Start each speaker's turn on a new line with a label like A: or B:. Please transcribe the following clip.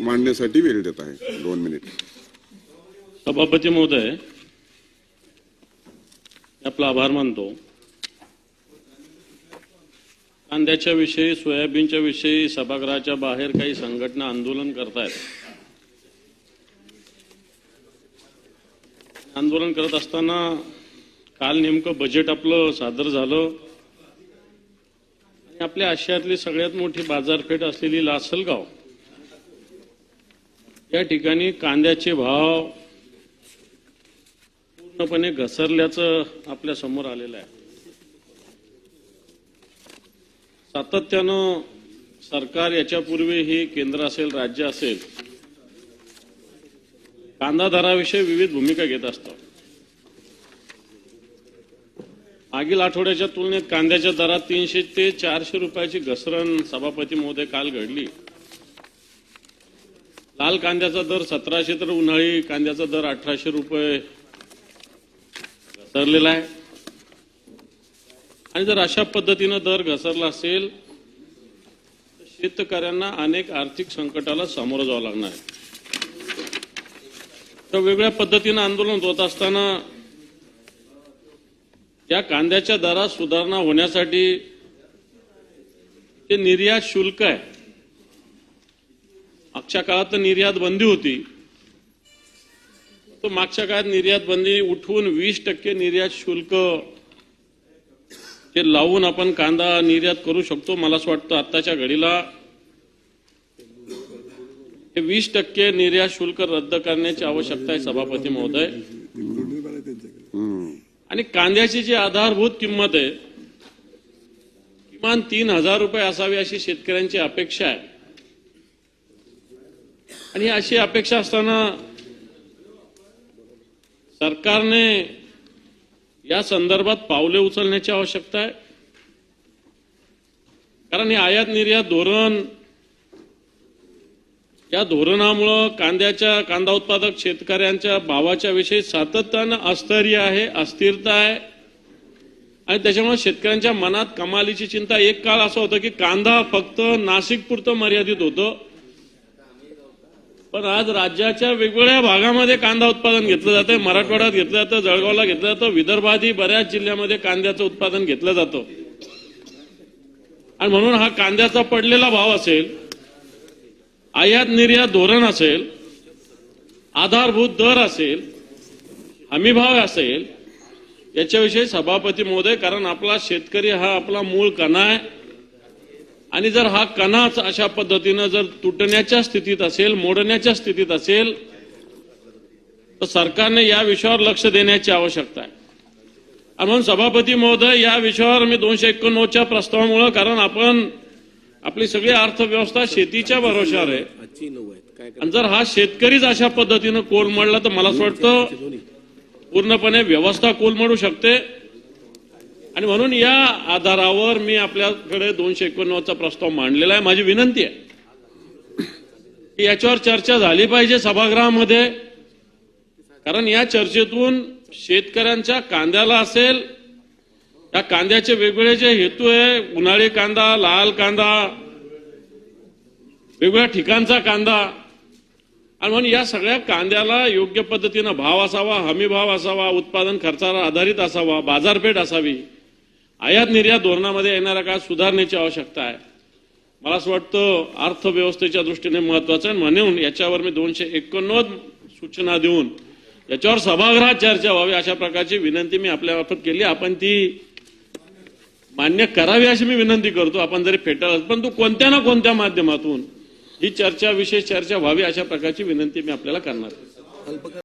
A: मांडण्यासाठी वेळ देत आहे. दोन मिनिट.
B: सभापती महोदय आपला आभार मानतो. कांद्याच्या विषयी सोयाबीनच्या विषयी सभागृहाच्या बाहेर काही संघटना आंदोलन करतायत. आंदोलन करत असताना काल नेमकं बजेट आपलं सादर झालं. आणि आपल्या आशियातली सगळ्यात मोठी बाजारपेठ असलेली लासलगाव या ठिकाणी कांद्याचे भाव पूर्णपणे घसरल्याचं आपल्यासमोर आलेलं आहे. सातत्यानं सरकार याच्यापूर्वी ही केंद्र असेल राज्य असेल कांदा दराविषयी विविध भूमिका घेत असतात. मागील आठवड्याच्या तुलनेत कांद्याच्या दरात तीनशे ते चारशे रुपयाची घसरण सभापती महोदय काल घडली. लाल कांद्याचा दर सतराशे तर उन्हाळी कांद्याचा दर अठराशे रुपये घसरलेला आहे. आणि जर अशा पद्धतीनं दर घसरला असेल तर शेतकऱ्यांना अनेक आर्थिक संकटाला सामोरं जावं लागणार आहे. तर वेगळ्या पद्धतीनं आंदोलन होत असताना या कांद्याच्या दरात सुधारणा होण्यासाठी ते निर्यात शुल्क आहे मागच्या काळात निर्यात बंदी होती. तर मागच्या काळात निर्यात बंदी उठवून वीस टक्के निर्यात शुल्क ते लावून आपण कांदा निर्यात करू शकतो मला असं वाटतं. आत्ताच्या घडीला हे वीस टक्के निर्यात शुल्क रद्द करण्याची आवश्यकता आहे सभापती महोदय. आणि कांद्याची जी आधारभूत किंमत आहे किमान तीन हजार रुपये असावी अशी शेतकऱ्यांची अपेक्षा आहे. आणि अशी अपेक्षा असताना सरकारने या संदर्भात पावले उचलण्याची आवश्यकता आहे. कारण हे आयात निर्यात धोरण या धोरणामुळं कांद्याच्या कांदा उत्पादक शेतकऱ्यांच्या भावाच्या विषयी सातत्यानं अस्थैर्य आहे अस्थिरता आहे. आणि त्याच्यामुळे शेतकऱ्यांच्या मनात कमालीची चिंता. एक काळ असं होतं की कांदा फक्त नाशिक पुरतं मर्यादित होतं. पण आज राज्याच्या वेगवेगळ्या भागामध्ये कांदा उत्पादन घेतलं जातं मराठवाड्यात घेतलं जातं जळगावला घेतलं जातं विदर्भातही बऱ्याच जिल्ह्यामध्ये कांद्याचं उत्पादन घेतलं जातं. आणि म्हणून हा कांद्याचा पडलेला भाव असेल आयात निर्यात धोरण असेल आधारभूत दर असेल हमीभाव असेल याच्याविषयी सभापती महोदय कारण आपला शेतकरी हा आपला मूळ कणा आहे. आणि जर हा कणाच अशा पद्धतीनं जर तुटण्याच्या स्थितीत असेल मोडण्याच्या स्थितीत असेल तर सरकारने या विषयावर लक्ष देण्याची आवश्यकता आहे. आणि म्हणून सभापती महोदय या विषयावर मी दोनशे एकोणनव्वदच्या प्रस्तावामुळं कारण आपण आपली सगळी अर्थव्यवस्था शेतीच्या भरोशावर आहे. आणि जर हा शेतकरीच अशा पद्धतीनं कोलमडला तर मला असं वाटतं पूर्णपणे व्यवस्था कोलमडू शकते. आणि म्हणून या आधारावर मी आपल्याकडे दोनशे एकोणनव्वदचा प्रस्ताव मांडलेला आहे. माझी विनंती आहे. की याच्यावर चर्चा झाली पाहिजे सभागृहामध्ये. कारण या चर्चेतून शेतकऱ्यांच्या कांद्याला असेल या कांद्याचे वेगवेगळे जे हेतू आहे उन्हाळी कांदा लाल कांदा वेगवेगळ्या ठिकाणचा कांदा. आणि म्हणून या सगळ्या कांद्याला योग्य पद्धतीनं भाव असावा हमी भाव असावा उत्पादन खर्चावर आधारित असावा बाजारपेठ असावी. आयात निर्यात धोरणामध्ये येणाऱ्या काळात सुधारण्याची आवश्यकता आहे. मला असं वाटतं अर्थव्यवस्थेच्या दृष्टीने महत्वाचं आहे. म्हणून याच्यावर मी दोनशे एकोणनव्वद सूचना देऊन याच्यावर सभागृहात चर्चा व्हावी अशा प्रकारची विनंती मी आपल्यामार्फत केली. आपण ती मान्य करावी अशी मी विनंती करतो. आपण जरी फेटाळ परंतु कोणत्या ना कोणत्या माध्यमातून ही चर्चा विशेष चर्चा व्हावी अशा प्रकारची विनंती मी आपल्याला करणार